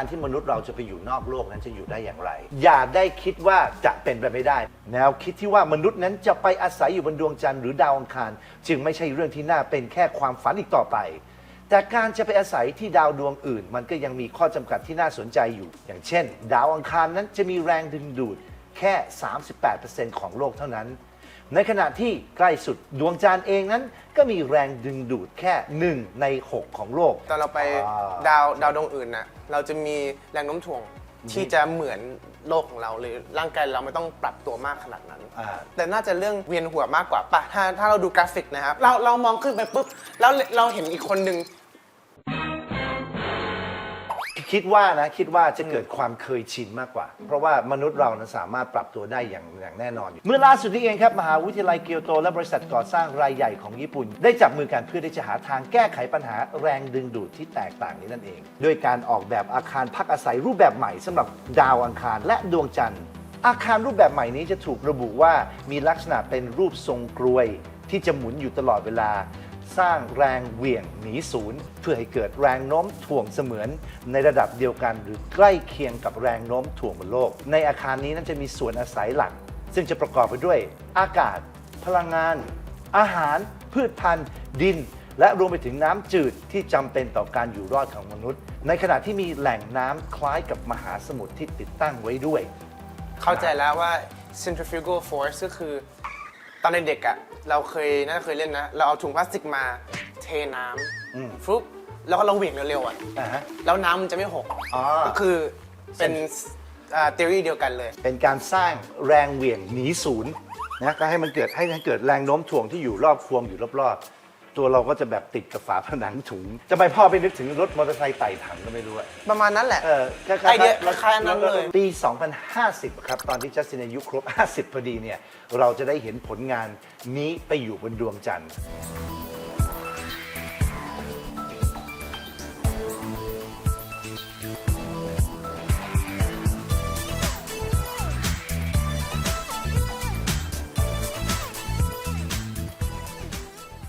การที่มนุษย์เราจะไปอยู่นอกโลกนั้นจะอยู่ได้อย่างไร อย่าได้คิดว่าจะเป็นไปไม่ได้ แนวคิดที่ว่ามนุษย์นั้นจะไปอาศัยอยู่บนดวงจันทร์หรือดาวอังคาร จึงไม่ใช่เรื่องที่น่าเป็นแค่ความฝันอีกต่อไป แต่การจะไปอาศัยที่ดาวดวงอื่น มันก็ยังมีข้อจำกัดที่น่าสนใจอยู่ อย่างเช่น ดาวอังคารนั้นจะมีแรงดึงดูดแค่ 38%ของโลกเท่านั้น ในขณะที่ใกล้สุดดวงจันทร์เองนั้น ก็มีแรงดึงดูดแค่ 1 ใน 6 ของโลก ตอนเราไปอ่า ดาวดาวดวงอื่นนะเราจะมีแรงโน้มถ่วงที่จะเหมือนโลกของเราหรือร่างกายเราไม่ต้องปรับตัวมากขนาดนั้น อ่า แต่น่าจะเรื่องเวียนหัวมากกว่าป่ะถ้าถ้าเราดูกราฟิกนะครับเราเรามองขึ้นไปปุ๊บแล้วเราเห็นอีกคนหนึ่ง คิดว่านะคิดว่าจะเกิดความเคยชินมากกว่า เพราะว่ามนุษย์เรานั้นสามารถปรับตัวได้อย่างอย่างแน่นอนอยู่เมื่อล่าสุดนี้เองครับมหาวิทยาลัยเกียวโต และบริษัทก่อสร้างรายใหญ่ของญี่ปุ่น ได้จับมือกันเพื่อที่จะหาทางแก้ไขปัญหาแรงดึงดูดที่แตกต่างนี้นั่นเอง ด้วยการออกแบบอาคารพักอาศัยรูปแบบใหม่สำหรับดาวอังคารและดวงจันทร์ อาคารรูปแบบใหม่นี้จะถูกระบุว่ามีลักษณะเป็นรูปทรงกรวย ที่จะหมุนอยู่ตลอดเวลา สร้างแรงเหวี่ยงหนีศูนย์ เพื่อให้เกิดแรงโน้มถ่วงเสมือน ในระดับเดียวกัน หรือใกล้เคียงกับแรงโน้มถ่วงบนโลก ในอาคารนี้นั้นจะมีส่วนอาศัยหลัก ซึ่งจะประกอบไปด้วย อากาศ พลังงาน อาหาร พืชพันธุ์ ดิน และรวมไปถึงน้ำจืดที่จำเป็นต่อการอยู่รอดของมนุษย์ ในขณะที่มีแหล่งน้ำคล้ายกับมหาสมุทรที่ติดตั้งไว้ด้วย เข้าใจแล้วว่า centrifugal force ก็คือ ตอนเด็กๆอะเราเคยน่าจะเคยเล่นนะ เราเอาถุงพลาสติกมาเทน้อืมำฟลุ๊บแล้วก็เราเหวี่ยงเร็วๆอะอ่าฮะ แล้วน้ำมันจะไม่หกอ๋อ ก็คือเป็นอ่า theory เดียวกันเลย เป็นการสร้างแรงเหวี่ยงหนีศูนย์นะก็ให้มันเกิดให้ให้เกิดแรงโน้มถ่วงที่อยู่รอบพวงอยู่รอบๆ ตัวเราก็จะแบบติดกับฝาผนังถุง จะไปพ่อไปนึกถึงรถมอเตอร์ไซค์ไต่ถังก็ไม่รู้อะประมาณนั้นแหละ เออคล้ายๆไอเดียแล้วคล้ายๆนั้นเลย ปี 2050 ครับ ตอนที่จัสตินอายุครบ 50 พอดีเนี่ย เราจะได้เห็นผลงานนี้ไปอยู่บนดวงจันทร์